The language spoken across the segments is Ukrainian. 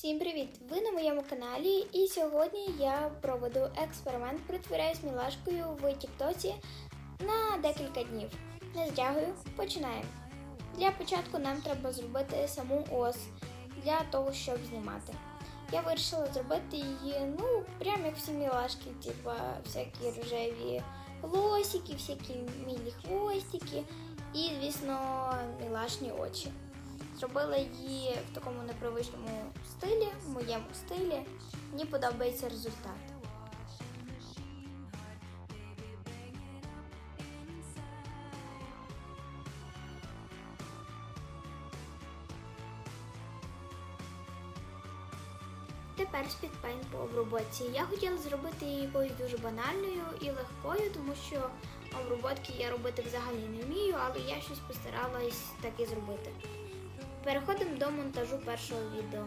Всім привіт! Ви на моєму каналі, і сьогодні я проведу експеримент, притворяюсь мілашкою в Тіктоці на декілька днів. Не затягую, починаємо. Для початку нам треба зробити саму ос для того, щоб знімати. Я вирішила зробити її, ну, прямо як всі мілашки, типа всякі рожеві волосики, всякі мілі хвостики і, звісно, мілашні очі. Зробила її в такому непривичному стилі, в моєму стилі. Мені подобається результат. Тепер спідпейнт по обробці. Я хотіла зробити її якоюсь дуже банальною і легкою, тому що оброботки я робити взагалі не вмію, але я щось постаралась так і зробити. Переходимо до монтажу першого відео.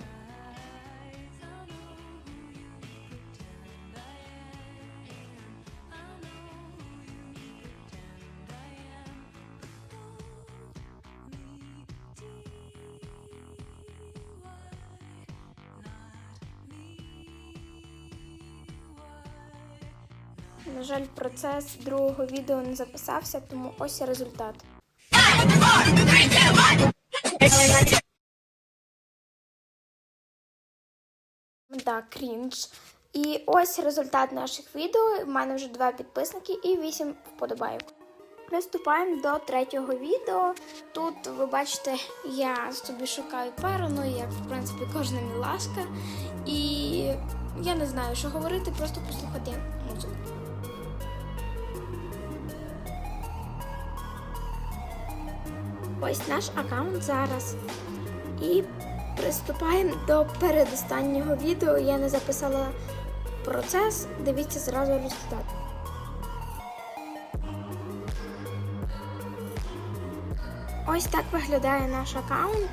На жаль, процес другого відео не записався, тому ось результат. Да, крінж. І ось результат наших відео. У мене вже два підписники і вісім вподобайок. Приступаємо до третього відео. Тут ви бачите, я собі шукаю пару, ну як в принципі кожна мілашка. І я не знаю, що говорити, просто послухати музику. Ось наш аккаунт зараз. І приступаємо до передостаннього відео. Я не записала процес. Дивіться зразу результат. Ось так виглядає наш аккаунт.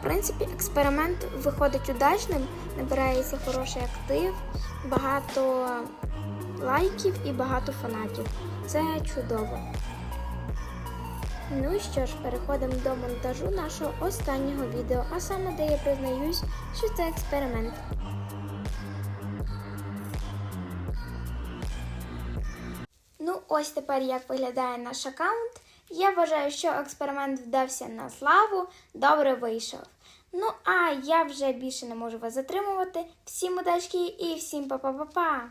В принципі, експеримент виходить удачним, набирається хороший актив, багато лайків і багато фанатів. Це чудово. Ну що ж, переходимо до монтажу нашого останнього відео, а саме де я признаюсь, що це експеримент. Ну, ось тепер як виглядає наш аккаунт. Я вважаю, що експеримент вдався на славу, добре вийшов. Ну, а я вже більше не можу вас затримувати. Всім удачки і всім па-па-па-па!